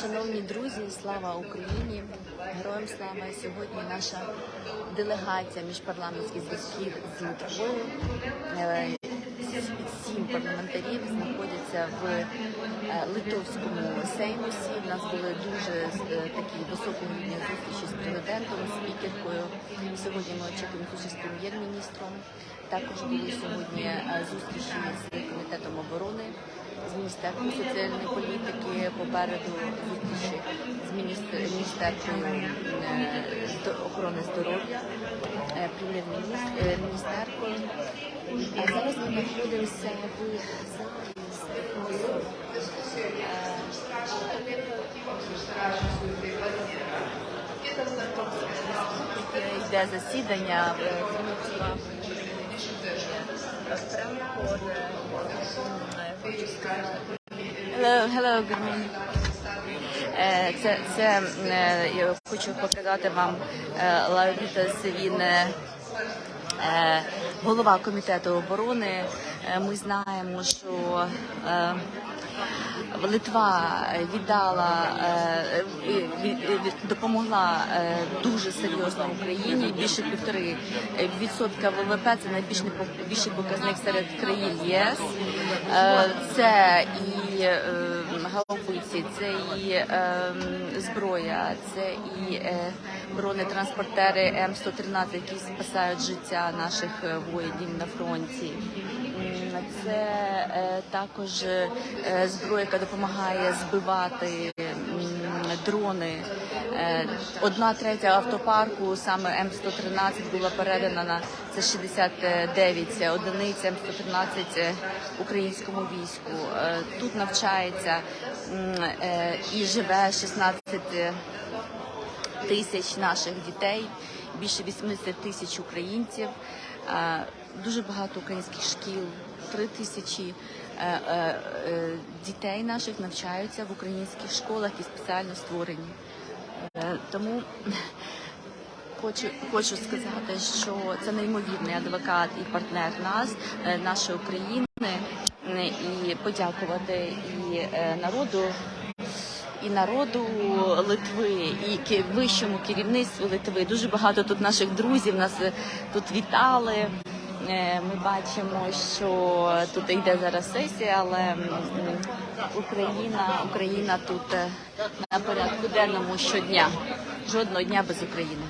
Шановні друзі, слава Україні! Героям слава! Сьогодні наша делегація міжпарламентських зв'язків з Литвою. е, Сім парламентарів знаходяться в е, литовському сеймусі. У нас були дуже е, такі високого зустрічі з президентом, спікеркою. Сьогодні ми очікуємо зустріч з прем'єр-міністром. Також були сьогодні зустрічі з комітетом оборони з міністерством соціальної політики попереду зустрічі з міністерством е, охорони здоров'я, е, прем'єр-міністеркою. А зараз ми знаходимося в е, Йде засідання е, Дмитра. Hello, hello, good morning. Е, Це, це е, я хочу показати вам е, Лаурітас, він голова комітету оборони. Ми знаємо, що Литва віддала е, від- допомогла е, дуже серйозно Україні. Більше півтори відсотка ВВП це найбільш найбільший показник серед країн ЄС. Е, Це і е, гаубиці, це і е, зброя, це і е, бронетранспортери М113, які спасають життя наших е, воїнів на фронті. Це е, також е, зброя, яка допомагає збивати дрони. Е, Одна третя автопарку, саме М113, була передана на це 69 одиниць М113 українському війську. Тут навчається і живе 16 тисяч наших дітей, більше 80 тисяч українців, дуже багато українських шкіл, 3 тисячі е, е, е, дітей наших навчаються в українських школах і спеціально створені. Тому Хочу, хочу сказати, що це неймовірний адвокат і партнер нас, нашої України, і подякувати і народу, і народу Литви, і вищому керівництву Литви. Дуже багато тут наших друзів нас тут вітали. Е, Ми бачимо, що тут йде зараз сесія, але Україна, Україна тут е, на порядку денному щодня. Жодного дня без України.